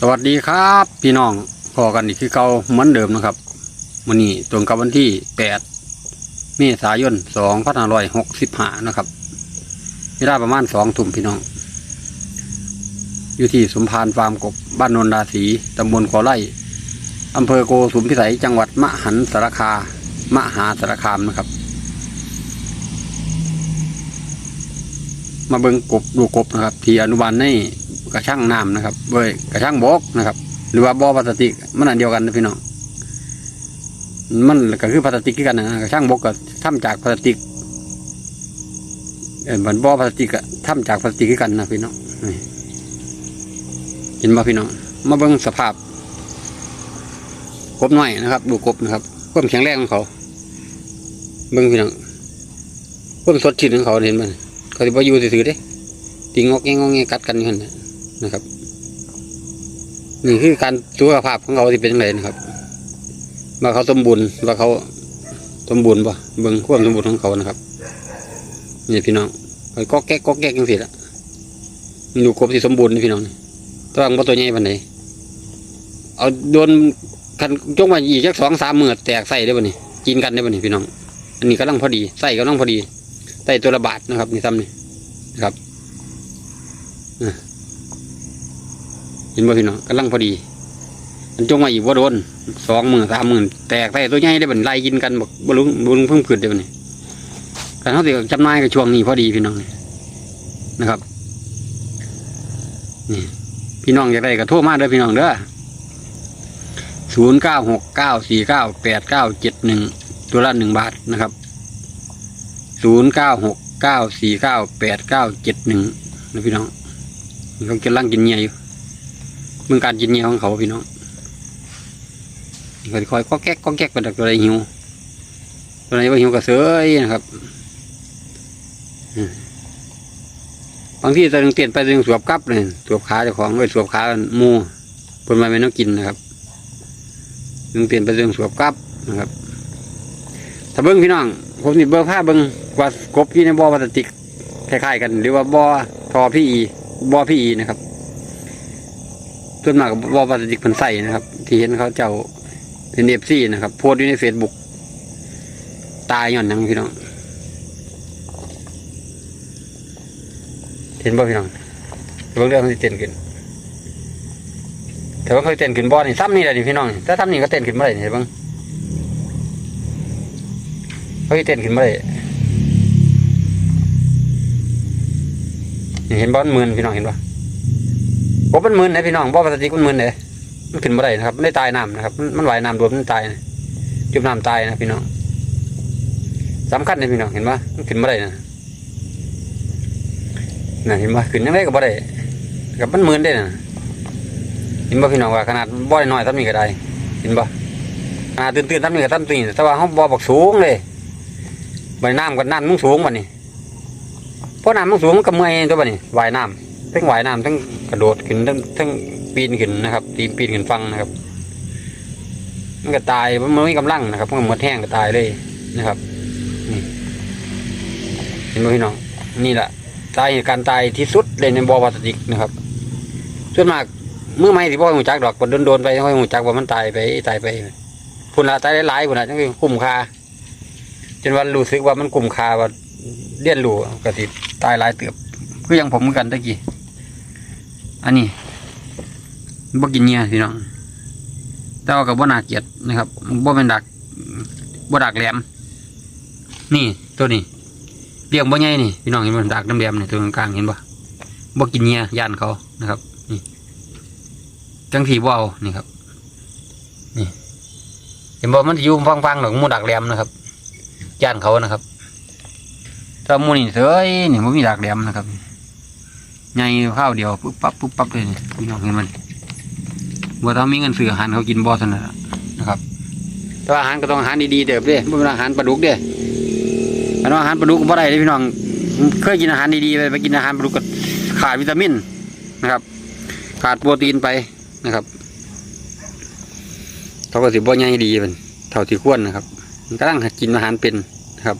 สวัสดีครับ พี่น้องพอกันอีกคือเก่าเหมือนเดิมนะครับวันนี้ตรงกับวันที่แปดเมษายนสองพันห้าร้อยหกสิบห้านะครับเวลาประมาณสองทุ่มพี่น้อง อยู่ที่สมพานฟาร์มกบบ้านนนดาสีตำบลขอไร่อำเภอโกสุมพิสัยจังหวัดมหันสารคามหาสารคามนะครับ มาเบิ่งกบดูกบนะครับ ที่อนุบาลใน กระช่างน้ำนะครับเว้ยกระช่างบกนะครับ หรือว่าบ่อพลาสติกมันอันเดียวกันนะพี่น้องมันก็คือพลาสติกกันนะกระช่างบกก็ทำจากพลาสติกเหมือนบ่อพลาสติกอะทำจากพลาสติกกันนะพี่น้องเห็นบ่พี่น้องมาเบิ่งสภาพกบหน่อยนะครับ ดูกบนะครับความแข็งแรงของเขา เบิ่งพี่น้องความสดชื่นของเขาเห็นมันเขาจะไปอยู่ถือๆเด้ตีงงอกแงงงอกแงกัดกันอยู่นั่น นะครับนี่คือการสุขภาพของเขาที่เป็นยังไงนะครับว่าเขาสมบูรณ์ว่าเขาสมบูรณ์ป่ะเบิ่งความสมบูรณ์ของเขานะครับนี่พี่น้องไอ้ก็แก๊กก็แก๊กยังสิละมีดูกบที่สมบูรณ์นี่พี่น้องตัวอังว่าตัวใหญ่ปานไหนเอาโดนคันจงมาอีกสักสองสามมือแตกใส่ได้ป่ะนี่กินกันได้ป่ะนี่พี่น้อง อันนี้กำลังพอดีใส่กำลังพอดีใส่ตัวละบาทนะครับ นี่ซ้ำนี่นะครับอะ เห็นบ่พี่น้องกำลังพอดี มันจงมาอีกว่าโดนสองหมื่นสามหมื่นแตกใส่ตัวใหญ่ได้บันไล่กินกันบอกบลุงบลุงเพิ่งผืดได้บันนี่แต่เขาติดจำนายกับช่วงนี้พอดีพี่น้องนะครับนี่พี่น้องอยากได้ก็โทรมาเด้อพี่น้องเด้อศูนย์เก้าหกเก้าสี่เก้าแปดเก้าเจ็ดหนึ่งตัวละหนึ่งบาทนะครับศูนย์เก้าหกเก้าสี่เก้าแปดเก้าเจ็ดหนึ่งนะพี่น้องมันเขากำลังกินเงียอยู่ มึงการกินเงียของเขาพี่น้องคอยคอยก็แก๊กก็แก๊กไปดักตัวไหนหิวตัวไหนว่าหิวก็เสยนะครับบางที่ตัวหนึงเปลี่ยนไปตัวนึงสวบกลับเลยสวบขาเจ้าของไว้สวบขาหมูเพิ่นมาไม่ต้องกินนะครับหนึงเปลี่ยนไปตัวนึงสวบกลับนะครับ ถ้าเบิ้งพี่น้องผมนี่เบิ้งผ้าเบิ้งกว่ากบที่ในบ่อพลาสติกคล้ายๆกัน หรือว่าบ่อทอพี่อีบ่อพี่อีนะครับ ส่วนมากกับบอพลาสติกเพิ่นใส่นะครับ ที่เห็นเขาเจ้าเป็นเอฟซีนะครับ โพสอยู่ในเฟซบุ๊กตายย้อนนังพี่น้อง เห็นบ่พี่น้องเบิ้งเรื่องมันสิเต้นขึ้นแต่ว่าเคยเต้นขึ้นบ่อนี่ซ้ำนี่แหละนี่พี่น้องถ้าซ้ำนี่ก็เต้นขึ้นเมื่อไหร่เห็นบ้างเขาสิเต้นขึ้นมาเลยนี่เห็นบอลมือนพี่น้องเห็นปะบ่มันมืนนะพี่น้องบ่ปกติมันมืนเลยมันขึ้นมาได้นะครับไม่ได้ตายน้ำนะครับ มันมันว่ายน้ำรวมมันตายนะจุ่มน้ำตายนะพี่น้องสำคัญเลยพี่น้องเห็นปะมันขึ้นมาได้นะน่ะเห็นปะขึ้นยังไงก็บ่ได้กับมันมืนได้นะเห็นปะพี่น้องว่าขนาดบ่ได้น้อยทำนี่ก็ได้เห็นปะขนาดตื่นๆทำนี่ก็ทำตื่นแต่ว่าเขาบ่บอกสูงเลยใบน้ำกับน้ำมันสูงบ่นี่เพราะน้ำมันสูงมันก็เมื่อยตัวบ่นี่ว่ายน้ำ ทั้งว่ายน้ำทั้งกระโดดขึ้นทั้งทั้งปีนขึ้นนะครับตีนปีนขึ้นฟังนะครับ มันก็ตายมันไม่มีกำลังนะครับมันหมดแห้งก็ตายเลยนะครับนี่เห็นไหมพี่น้องนี่แหละตายการตายที่สุดเลยในบ่อพลาสติกนะครับ ส่วนมากเมื่อไม่ที่พ่อหูจักดอกกดโดนๆไปพ่อหูจักว่ามันตายไปตายไปพุ่นละตายหลายๆพุ่นละจังคือคุ้มค่าจนวันรู้สึกว่ามันกลุ่มคาว่าเลี้ยนรู้กติตายหลายเติบคือยังผมเหมือนกันตะกี้ อันนี้บ่กินเงียพี่น้องแต่ว่ากับบ่นาเกียดนะครับบ่เป็นดักบ่ดักแหลม นี่ตัวนี้เลี้ยงบ่ใหญ่นี่พี่น้องเห็นบ่ดักน้ำแหลมนี่ตัวกลางเห็นบ่บ่กินเงียย่านเขานะครับ นี่จังสีบ่เอานี่ครับ นี่เห็นบ่มันอยู่ฟังๆหรอกมูดักแหลมนะครับย่านเขานะครับถ้ามูนี่เสยนี่มันมีดากแหลมนะครับ ใหญ่ข้าวเดียวปุ๊บปั๊บปุ๊บปั๊บเลยพี่น้องเห็นมันบัวถ้ามีเงินซื้ออาหารเขากินบ่อเท่านั้นล่ะนะครับแต่ว่าอาหารก็ต้องอาหารดีๆเด้อเด้ไม่เป็นอาหารปลาดุกเด้ออันว่าอาหารปลาดุกก็บ่ได้เลยพี่น้องเคยกินอาหารดีๆไปไปกินอาหารปลาดุกก็ขาดวิตามินนะครับ ขาดโปรตีนไปนะครับเขาก็สิบ่ใหญ่ดีเป็นเท่าที่ควรนะครับมันกำลังกินอาหารเป็นนะครับ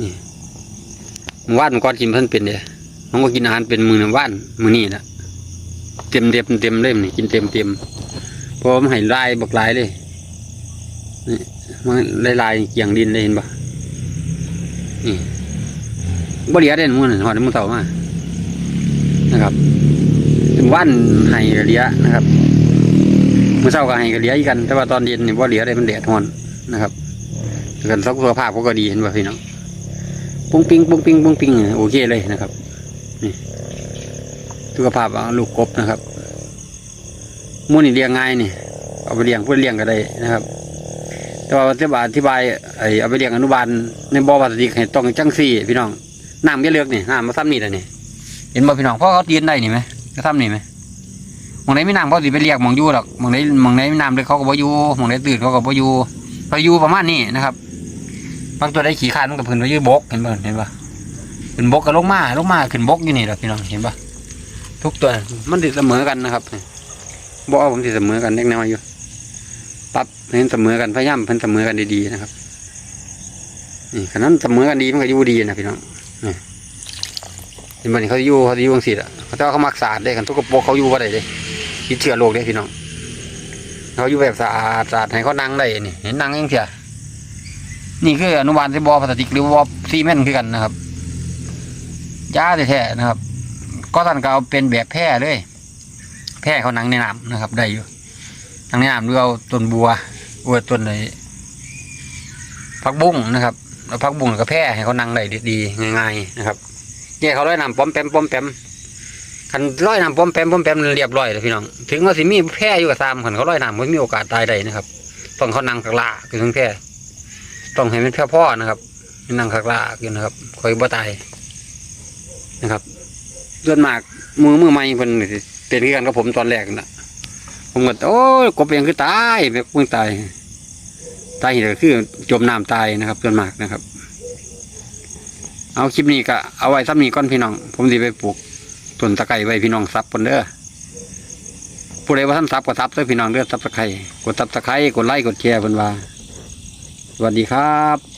นี่มว่านมันก่อนกินเพิ่นเป็นเด้ มันก็กินอาหารเป็นมือหนึ่งว่านมือนี่แหละเต็มเต็มเต็มเลยนี่กินเต็มเต็มพราะว่ามันให้ลายบักลายเลยนี่มันลายลายๆเกี่ยงดินเลยเห็นปะนี่บ่เหลียเด่นมันหอดมันเต่ามานะครับว่านให้กระเลียนะครับมื่อเช้าก็ให้กระเลียอีกกัน แต่ว่าตอนเย็นนี่บ่เหลียได้มันแดดร้อนนะครับกันสุขภาพเขาก็ดีเห็นป่ะพี่น้องปุ้งปิ้งปุ้งปิ้งปุ้งปิ้งโอเคเลยนะครับ สุขภาพาลูกกบนะครับหมูนี่เลี้ยงง่ายนี่ เอาไปเลี้ยงเพื่อเลี้ยงก็ได้นะครับ แต่ว่าจะบาอธิบายไอ้เอาไปเลี้ยงอนุบาลในบ่อปลาสติกให้ต้องจังซี่ พี่น้องน้ำจะเลือกนี่น้ำมาซ้ำนี่แหละนี่เห็นบ่พี่น้องพ่อเขายืนได้นี่ไหมก็ซ้ำนี่ไหมหมองไหนไม่น้ำเขาสิไปเรียกหมองยู่หรอกหมองไหนหมองไหนไม่น้ำเลยเขาก็บ่อยู่หมองไหนตื่นเขาก็บ่อยู่เขาอยู่ประมาณนี้นะครับบางตัวได้ขี่คานมันกับพื้นไปยืบกเห็นบ่เห็นบ่ ขึ้นบกกับลงมาลงมาขึ้นบกอยู่นี่แหละพี่น้องเห็นบ่ทุกตัวมันติดเสมอกันนะครับบอกผมติดเสมอกันเล็กน้อยอยู่ปรับเห็นเสมอกันพยายามเพิ่นเสมอกันดีๆนะครับนี่ขนาดเสมอกันดีมันก็อยู่ดีนะพี่น้องนี่เห็นบ่นี่เขาอยู่เขาอยู่จังซี่ล่ะเขาแต่ว่าเขามักสะอาดเลยกันทุกกระโปงเขาอยู่ว่าได้เลยคิดเชื้อโรคได้พี่น้องเขาอยู่แบบสะอาดสะอาดให้เขานั่งได้นี่เห็นนั่งยังเสียนี่คืออนุบาลที่บอพลาสติกหรือว่าซีเมนต์คือกันนะครับ ยาแท้ๆนะครับ ก็ท่านก็เอาเป็นแบบแพร่เลยแพร่เขานังในน้ำนะครับ ได้อยู่นังในน้ำหรือเอาต้นบัวบัวต้นไหนผักบุ้งนะครับแล้วผักบุ้งก็แพร่ให้เขานังได้ดีๆง่ายๆนะครับแยเขาร้อยน้ำป้อมแปมป้อมแปมคันร้อยน้ำป้อมแปมป้อมแปมเรียบร้อยเลยพี่น้องถึงว่าสิมีแพร่อยู่กับซามคันเขาร้อยน้ำมันมีโอกาสตายได้นะครับต้องเขานังขักลาคือทั้งแพร่ต้องให้มันแพร่พ่อนะครับนั่งขักลาคือนะครับคอยบ่ตาย นะครับ ส่วนมากมือมือใหม่เพิ่นเป็นคือกันกับผมตอนแรกน่ะผมก็โอ้ยกบเองคือตายแบบเพิ่งตายตายเหตุก็คือจมน้ำตายนะครับส่วนมากนะครับ เอาคลิปนี้ก็เอาไว้ซ้ำนี้ก่อนพี่น้อง ผมสิไปปลูกต้นตะไคร้ไว้พี่น้องซับปนเด้อผู้ใดว่าท่านซับก็ซับเด้อพี่น้องเด้อซับตะไคร้กดซับตะไคร้กดไลค์กดแชร์เพิ่นว่าสวัสดีครับ